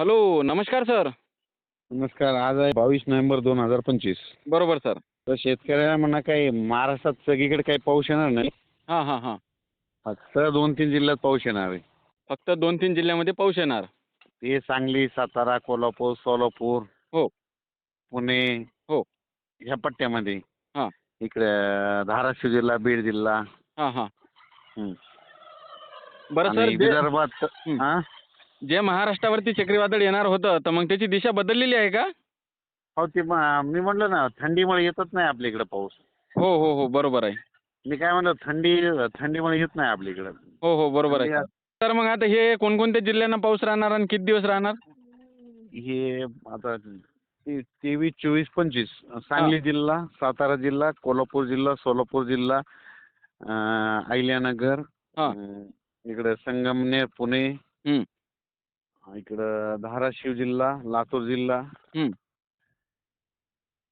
Hello नमस्कार sir. नमस्कार आज आहे बावीस नोव्हेंबर दोन हजार पंचवीस. बरोबर सर. तर शेतकऱ्याला म्हणा काही महाराष्ट्रात सगळीकडे काही पाऊस येणार नाही. हां हां हां. फक्त दोन तीन जिल्ह्यात पाऊस येणार आहे. फक्त दोन तीन जिल्ह्यामध्ये पाऊस येणार. ते सांगली सातारा कोल्हापूर सोलापूर हो. पुणे हो. ह्या पट्ट्यामध्ये. हां. इकडे धाराशिव जिल्हा बीड जिल्हा. हां हां. हं. बरं सर आणि जे विदर्भात हं. हा? जे महाराष्ट्रावरती चक्रीवादळ येणार होतं तर मग त्याची दिशा बदललेली आहे का? हो ते म- मी म्हटलं ना थंडीमुळे येतच नाही आपल्या इकडे पाऊस. हो हो हो बरोबर आहे. मी काय म्हणलं थंडी थंडीमुळे येत नाही आपल्या इकडे. हो हो बरोबर आहे. तर मग आता हे कोणकोणत्या जिल्ह्यांना पाऊस राहणार आणि किती दिवस राहणार? हे आता ते- तेवीस चोवीस पंचवीस. सांगली जिल्हा सातारा जिल्हा कोल्हापूर जिल्हा सोलापूर जिल्हा अं, अहिल्यानगर हा. अं, इकडं संगमनेर पुणे हं. इकडं धाराशिव जिल्हा लातूर जिल्हा.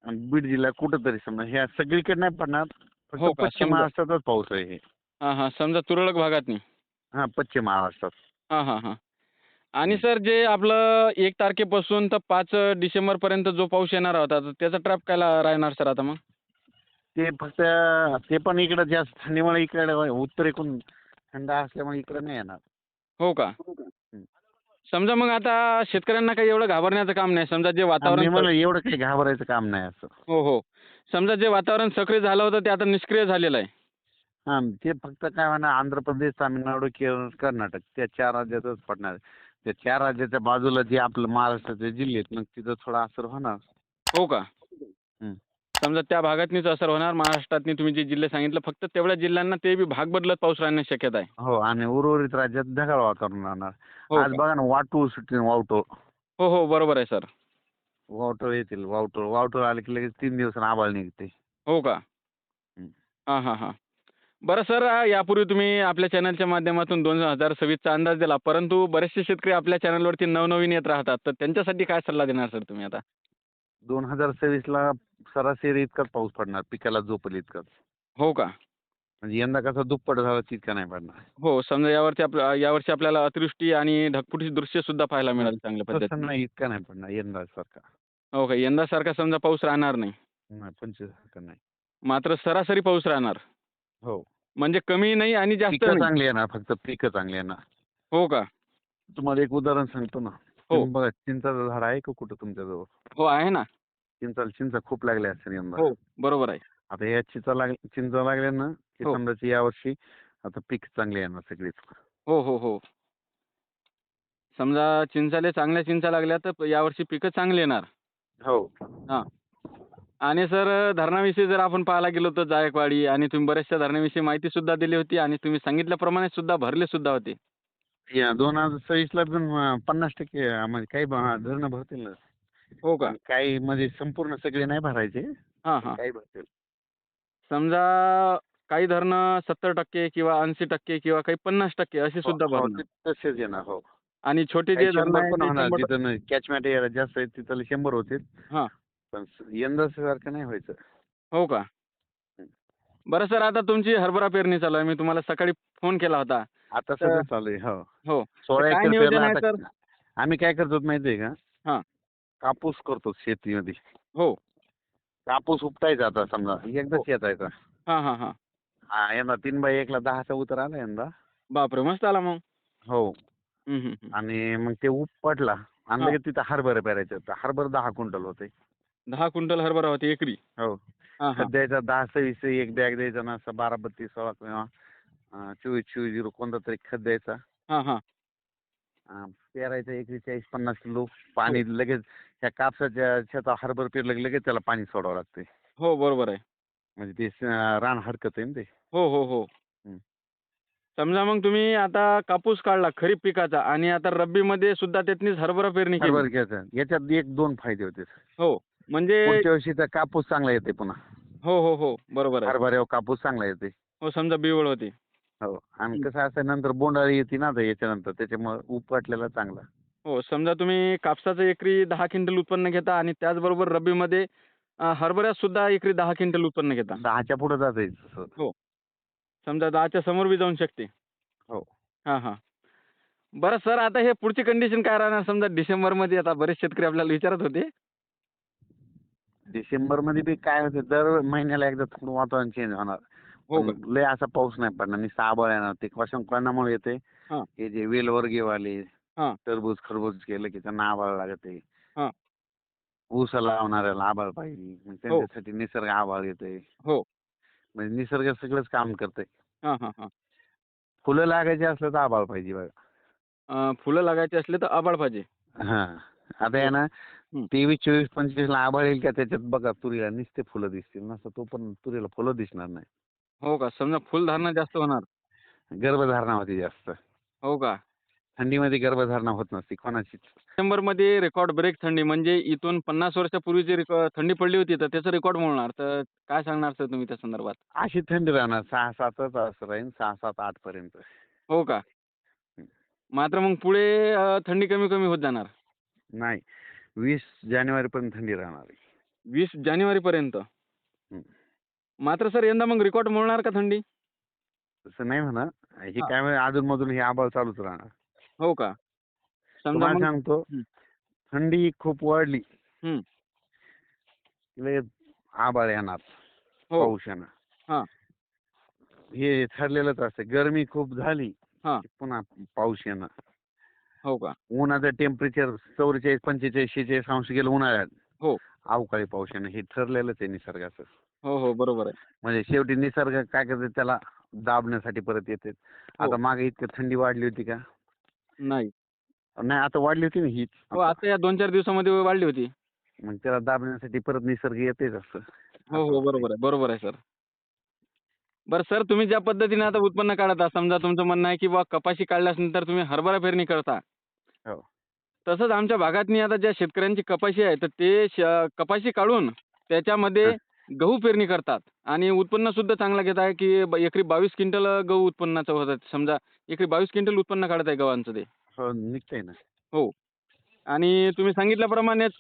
आणि बीड जिल्हा कुठंतरी समजा ह्या सगळीकडे नाही पडणार फक्त हो का? पश्चिम समजा. महाराष्ट्रातच पाऊस आहे हे. हां हां. समजा तुरळक भागात नाही हा पश्चिम महाराष्ट्रात. हां हां हां. आणि सर जे आपलं एक तारखेपासून तर पाच डिसेंबरपर्यंत जो पाऊस येणार होता तर त्याचा ट्रॅप काय ला- राहणार सर आता मग? ते फक्त ते पण इकडं जास्त थंडीमुळे इकडे उत्तरेकडून थंड असल्यामुळे इकडे नाही येणार. हो का? हं. समजा मग आता शेतकऱ्यांना काही एवढं घाबरण्याचं काम नाही. समजा जे मी वातावरण म्हणलं एवढं काही घाबरायचं काम नाही असं. हो हो. समजा जे वातावरण सक्रिय झालं होतं ते आता निष्क्रिय झालेलं आहे. हा ते फक्त काय म्हणा आंध्र प्रदेश तामिळनाडू केरळ कर्नाटक त्या चार राज्यातच पडणार. त्या चार राज्याच्या बाजूला जे आपलं महाराष्ट्राचे जिल्हे आहेत मग तिथं थोडा असर होणार. हो का? हं. समजा त्या भागातनीच असर होणार महाराष्ट्रातनी तुम्ही जे जिल्हे सांगितलं फक्त तेवढ्या जिल्ह्यांना ते बी भाग बदलत पाऊस राहण्याची शक्यता आहे. हो आणि उर्वरित राज्यात ढगाळ वातावरण राहणार. हो आज का? बघा ना वाटूळ सुटतील वावटूळ हो हो बरोबर आहे सर. वावटूळ येतील वावटूळ वावटूळ आले की लगेच तीन दिवसानं आबाळ निघते. हो का? हं. हां हां हां. बरं सर यापूर्वी तुम्ही आपल्या चॅनलच्या माध्यमातून दोन हजार सव्वीसचा अंदाज दिला परंतु बरेचसे शेतकरी आपल्या चॅनलवरती नवनवीन येत राहतात. तर त्यांच्यासाठी काय सल्ला देणार सर तुम्ही आता? दोन हजार सव्वीस ला सरासरी इतकाच पाऊस पडणार पिकाला झोपल इतकाच हो का? म्हणजे यंदा कसा दुप्पट झाला तितका नाही पडणार. हो समजा यावरती आपल्या यावर्षी आपल्याला अतिवृष्टी आणि ढगफुटी दृश्य सुद्धा पाहायला मिळाल चांगल्या तसं पद्धतीने. नाही इतका नाही पडणार यंदा सारखा. हो का? यंदासारखा समजा पाऊस राहणार नाही. नाही पंचवीस सारखा नाही. मात्र सरासरी पाऊस राहणार. हो. म्हणजे कमी नाही आणि जास्त पिकं नाही. चांगली येणार फक्त पिकं चांगली येणार. हो का? तुम्हाला एक उदाहरण सांगतो ना. हो. तुम्ही बघा चिंचाचं झाड आहे का कुठं तुमच्याजवळ? हो आहे ना. चिंचाला चिंचा खूप लागल्या असतील यंदा. हो बरोबर आहे. आता या चिंचा लाग चिंचा लागल्या ना की हो. समजायचं यावर्षी आता पीक चांगली येणार सगळीच. हो हो हो. समजा चिंचाले चांगल्या चिंचा लागल्या तर यावर्षी पिकं चांगली येणार. हो. आणि सर धरणाविषयी जर आपण पाहायला गेलो तर जायकवाडी आणि तुम्ही बऱ्याचशा धरणाविषयी माहिती सुद्धा दिली होती आणि तुम्ही सांगितल्याप्रमाणे सुद्धा भरले सुद्धा होते. या दोन हजार सव्वीसला पण अं, पन्नास टक्के अं, म्हणजे काही धरणं भरतील ना. हो का? काही म्हणजे संपूर्ण सगळे नाही भरायचे. हां हां. काही भरतील. समजा काही धरणं सत्तर टक्के किंवा ऐंशी टक्के किंवा काही पन्नास टक्के असे सुद्धा हो, हो, भरणार. ते तसेच येणार हो. आणि छोटे जे काही धरणं शंभर आहेत पण ते होणार. शंभर तिथं कॅचमॅट एरिया जास्त आहे तिथं शंभर होतील. हां. पण यंदा सारखं नाही व्हायचं. हो का? बरं सर आता तुमची हरभरा पेरणी चालू आहे. मी तुम्हाला सकाळी फोन केला होता. आता सगळं चालू आहे हो. हो. सोळा काय एकर नियोजन पेरलं आहे आता सर? आम्ही काय करतो माहितीये का? हां. कापूस करतो शेतीमध्ये. हो. कापूस उपटायचा आता समजा. एकदाच येतायचा हां हां हां. हा यंदा तीन बाय एकला दहाचा उतर आला यंदा. बापरे मस्त आला मग. हो. हं, हं, हं. आणि मग ते उपटला. आणि हां. लगेच तिथं हरभरा पेरायचं. तर हरभरा दहा क्विंटल होते. दहा क्विंटल हरभरा होती एकरी. हो हां हां. द्यायचा दहा सव्वीस एक बॅग द्यायचा ना असं बारा बत्तीस सोळा किंवा चोवीस चोवीस झिरो कोणता तरी खत द्यायचा. हां हां. पेरायचं एकरी चाळीस पन्नास किलो पाणी लगेच त्या कापसाच्या शेतात हरभर पेरलं लगेच त्याला पाणी सोडावं लागते हो बरोबर आहे. म्हणजे ते रान हरकत आहे ना ते. हो हो हो. हं. समजा मग तुम्ही आता कापूस काढला खरीप पिकाचा आणि आता रब्बीमध्ये सुद्धा त्यातनीच हरभरा पेरणी केली. घ्यायचं. याच्यात एक दोन फायदे होते. हो. म्हणजे पुढच्या कापूस चांगला येते पुन्हा. हो हो हो. बरोबर आहे. हरभऱ्यावर कापूस चांगला येते. हो समजा बिवळ होती. हो आणि कसं असं नंतर बोंडाळी येते ना आता याच्यानंतर त्याच्यामुळे उपटलेला चांगला. हो समजा तुम्ही कापसाचं एकरी दहा क्विंटल उत्पन्न घेता आणि त्याचबरोबर रब्बीमध्ये अं, हरभऱ्यात सुद्धा एकरी दहा क्विंटल उत्पन्न घेता. दहाच्या पुढे जात आहे समजा दहाच्या समोर बी जाऊन शकते. हो. हां हां. बरं सर आता हे पुढची कंडिशन काय राहणार? समजा डिसेंबरमध्ये आता बरेच शेतकरी आपल्याला विचारत होते. डिसेंबरमध्ये बी काय होते दर महिन्याला एकदा थोडं वातावरण चेंज होणार. हो का? लय असा पाऊस नाही पडणार. नुसतं आभाळ येणार. ते कशा कोणामुळे येते हा. हे जे वेलवर्गीवाले हा. टरबूज खरबूज केलं की त्यांना आभाळ लागते. हा. ऊस लावणाऱ्याला आभाळ पाहिजे. मग त्यांच्यासाठी निसर्ग आभाळ येते हो. म्हणजे निसर्ग सगळंच काम करते हां हां हां. फुलं लागायची असलं तर आभाळ पाहिजे बघा. अं, फुलं लागायची असले तर आबाळ पाहिजे. हा. आता आहे ना हं. तेवीस चोवीस पंचवीस ला आभाळ येईल का त्याच्यात? बघा तुरीला नुसते फुलं दिसतील. नसतं तो पण तुरीला फुलं दिसणार नाही. हो का? समजा फुलधारणा जास्त होणार. गर्भधारणा होती जास्त. हो का? थंडीमध्ये गर्भधारणा होत नसते कोणाचीच. डिसेंबरमध्ये रेकॉर्ड ब्रेक थंडी. म्हणजे इथून पन्नास वर्षापूर्वी जी रेकॉ- थंडी पडली होती तर त्याचं रेकॉर्ड मोडणार. तर काय सांगणार सर तुम्ही त्या संदर्भात? अशी थंडी राहणार. सहा सातच असं राहील सहा सात आठ पर्यंत. हो का? मात्र मग पुढे अं, थंडी कमी कमी होत जाणार. नाही. वीस जानेवारी पर्यंत थंडी राहणार आहे. वीस जानेवारीपर्यंत मात्र सर यंदा मग रेकॉर्ड मोडणार का थंडी तसं नाही म्हणा हे हा. काय म्हणजे अधून मधून हे आभाळ चालूच राहणार हो का समजा तुम्हाला मग सांगतो हं. थंडी खूप वाढली हं. लय आभाळ येणार हो पाऊस येणार हा. हे ठरलेलंच असतं गरमी खूप झाली हा. की पुन्हा पाऊस येणार हो का? उन्हाचं टेम्परेचर चौवेचाळीस पंचेचाळीस शेहेचाळीस अंश गेलं उन्हाळ्यात. हो. अवकाळी पाऊस येणं हे ठरलेलंच आहे निसर्गाचं. हो हो बरोबर आहे. म्हणजे शेवटी निसर्ग काय करते त्याला दाबण्यासाठी परत येते. हो. आता मागे इतकी थंडी वाढली होती का? नाही. नाही आता वाढली होती ना हीच. हो आता या दोन चार दिवसामध्ये वाढली होती. मग त्याला दाबण्यासाठी परत निसर्ग येतेच असं. हो हो बरोबर आहे बरोबर आहे सर. बरं सर तुम्ही ज्या पद्धतीने आता उत्पन्न काढता समजा तुमचं म्हणणं आहे की बा कपाशी काढल्यानंतर तुम्ही हरभरा पेरणी करता. हो. तसंच आमच्या भागातनी आता ज्या शेतकऱ्यांची कपाशी आहे तर ते श- कपाशी काढून त्याच्यामध्ये गहू पेरणी करतात. आणि उत्पन्न सुद्धा चांगलं घेत आहे की ब- एकरी बावीस क्विंटल गहू उत्पन्नाचं होत आहे. समजा एकरी बावीस क्विंटल उत्पन्न काढत आहे गव्हांचं ते. हो निघतंय ना. आणि तुम्ही सांगितल्याप्रमाणेच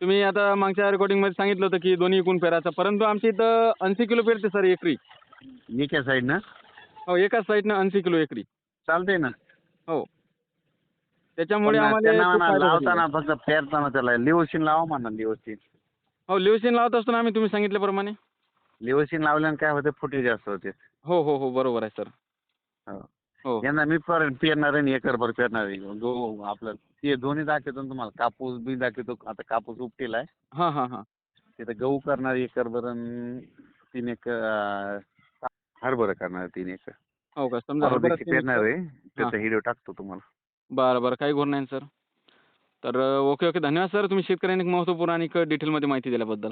तुम्ही आता मागच्या रेकॉर्डिंगमध्ये सांगितलं होतं की दोन्ही एकूण पेराचं परंतु आमच्या इथं ऐंशी किलो पेरते सर एकरी. एका साईडनं हो एकाच साईडनं ऐंशी किलो एकरी. चालतंय ना? त्याच्यामुळे पण आम्हाला त्यांना खूप म्हणा, फायदा होतो. लावताना फक्त पेरताना त्याला लिओसिन लावा म्हणा लिओसिन. हो लिओसिन लावत असतो ना आम्ही तुम्ही सांगितल्याप्रमाणे. लिओसिन लावल्यानं काय होते? फुटे जास्त होते. हो हो हो बरोबर आहे सर. हो. हो. यंदा मी पर पेरणार आहे आणि एकरभर पेरणार. आहे आपलं ते दोन्ही दाखवतो ना तुम्हाला. कापूस बी दाखवतो. आता कापूस उपटेला आहे हां हां हां. तिथं गहू करणार एकरभर आणि तीन एक हरभरा करणार तीन एकर हो का? समजा हरभरा पेरणार. आहे त्याचा व्हिडिओ टाकतो तुम्हाला. बरं बरं काही घोर नाही सर. तर ओके ओके. धन्यवाद सर. तुम्ही शेतकऱ्यांनी एक महत्त्वपूर्ण आणि डिटेलमध्ये माहिती दिल्याबद्दल.